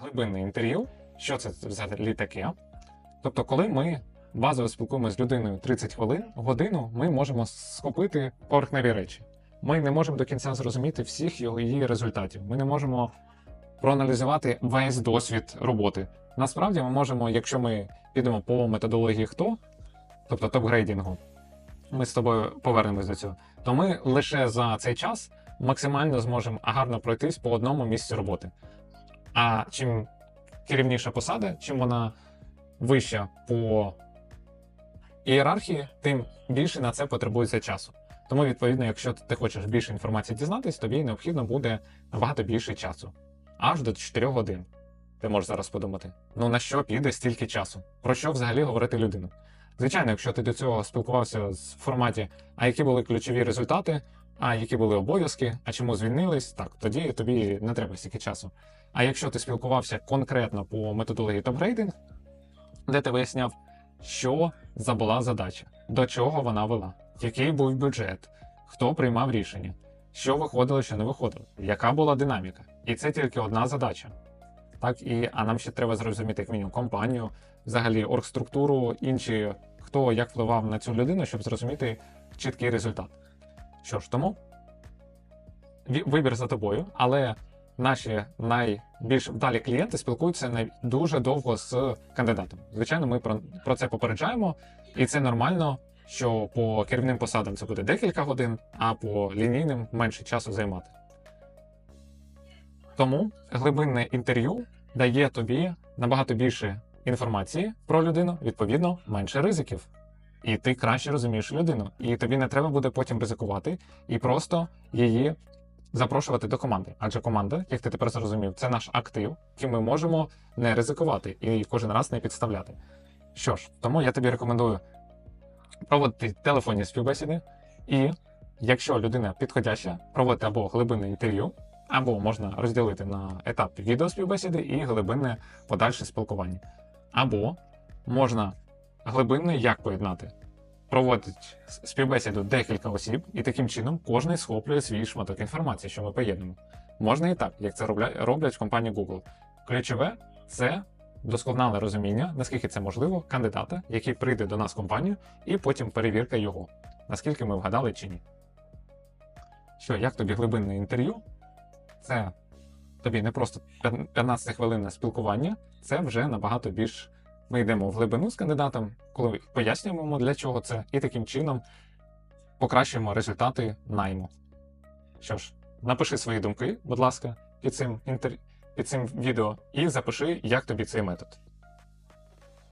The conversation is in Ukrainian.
глибинне інтерв'ю. Що це взагалі таке? Тобто, коли ми базово спілкуємося з людиною 30 хвилин, годину, ми можемо схопити поверхневі речі. Ми не можемо до кінця зрозуміти всіх її результатів. Ми не можемо проаналізувати весь досвід роботи. Насправді, ми можемо, якщо ми підемо по методології хто, тобто топ-грейдингу, ми з тобою повернемось до цього, то ми лише за цей час максимально зможемо гарно пройтись по одному місці роботи. А чим керівніша посада, чим вона вища по ієрархії, тим більше на це потребується часу. Тому, відповідно, якщо ти хочеш більше інформації дізнатись, тобі необхідно буде набагато більше часу. Аж до 4 годин. Ти можеш зараз подумати: ну на що піде стільки часу? Про що взагалі говорити людину? Звичайно, якщо ти до цього спілкувався з форматі, а які були ключові результати, а які були обов'язки, а чому звільнились, так тоді тобі не треба стільки часу. А якщо ти спілкувався конкретно по методології топ-грейдинг, де ти виясняв, що за була задача, до чого вона вела, який був бюджет, хто приймав рішення, що виходило, що не виходило, яка була динаміка. І це тільки одна задача. Так, і, а нам ще треба зрозуміти як мінімум компанію, взагалі оргструктуру, інші, хто як впливав на цю людину, щоб зрозуміти чіткий результат. Що ж, тому вибір за тобою, але наші найбільш вдалі клієнти спілкуються дуже довго з кандидатом. Звичайно, ми про, про це попереджаємо, і це нормально, що по керівним посадам це буде декілька годин, а по лінійним менше часу займати. Тому глибинне інтерв'ю дає тобі набагато більше інформації про людину, відповідно, менше ризиків. І ти краще розумієш людину. І тобі не треба буде потім ризикувати і просто її запрошувати до команди. Адже команда, як ти тепер зрозумів, це наш актив, яким ми можемо не ризикувати і кожен раз не підставляти. Що ж, тому я тобі рекомендую проводити телефонні співбесіди, і якщо людина підходяща, проводити або глибинне інтерв'ю, або можна розділити на етап відеоспівбесіди і глибинне подальше спілкування. Або можна глибинне як поєднати? Проводить співбесіду декілька осіб, і таким чином кожен схоплює свій шматок інформації, що ми поєднуємо. Можна і так, як це роблять в компанії Google. Ключове це досконале розуміння, наскільки це можливо, кандидата, який прийде до нас в компанію, і потім перевірка його, наскільки ми вгадали чи ні. Що, як тобі глибинне інтерв'ю? Це тобі не просто 15 хвилинне спілкування, це вже набагато більш. Ми йдемо в глибину з кандидатом, коли пояснюємо для чого це, і таким чином покращуємо результати найму. Що ж, напиши свої думки, будь ласка, під цим, інтер... під цим відео, і запиши, як тобі цей метод.